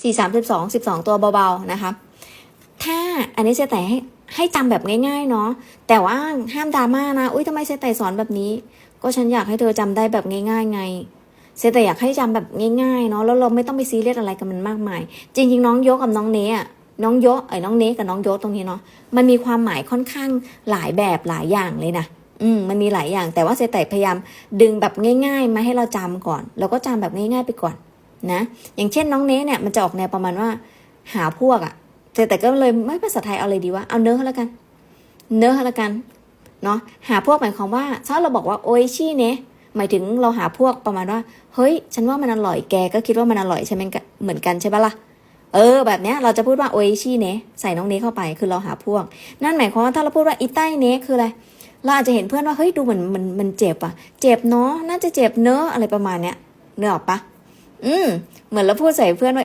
สี่สามสิบสองสิบสองตัวเบาๆนะคะ ถ้าอันนี้เซแต่ให้ให้จำแบบง่ายๆเนาะแต่ว่าห้ามดราม่านะ อุ้ยทำไมเซแต่สอนแบบนี้ ก็ฉันอยากให้เธอจำได้แบบง่ายๆไงเซแต่อยากให้จำแบบง่ายๆเนาะแล้วเราไม่ต้องไปซีเรียสอะไรกับมันมากมาย จริง ๆ น้องโยกกับน้องเนอะน้องโยกเอ้น้องเนกับน้องโยกตรงนี้เนาะมันมีความหมายค่อนข้างหลายแบบหลายอย่างเลยนะอืมมันมีหลายอย่างแต่ว่าเซแต่พยายามดึงแบบง่าย ๆ มาให้เราจำก่อนแล้วก็จำแบบง่ายๆไปก่อน นะ อย่างเช่นน้องเนเนี่ยมันจะออกแนวประมาณว่า หาพวกอะแต่แต่ก็เลยไม่ภาษาไทยเอาเลยดีว่าเอาเนื้อแล้วกัน เนื้อแล้วกันเนาะหาพวกหมายความว่าถ้าเราบอกว่าโออิชิเนะหมายถึงเราหาพวกประมาณว่า เฮ้ย ฉันว่ามันอร่อยแกก็คิดว่ามันอร่อยใช่ไหมเหมือนกันใช่ปะล่ะเออแบบเนี้ยเราจะพูดว่าโออิชิเนะใส่น้องเนะเข้าไปคือเราหาพวก นั่นหมายความว่าถ้าเราพูดว่าอิไตเนะคืออะไรเราอาจจะเห็นเพื่อนว่าเฮ้ยดูเหมือนมันมันเจ็บอะเจ็บเนาะน่าจะเจ็บเนอะอะไรประมาณเนี้ยเนื้อออกปะ อืม เหมือนเราพูดใส่เพื่อนว่า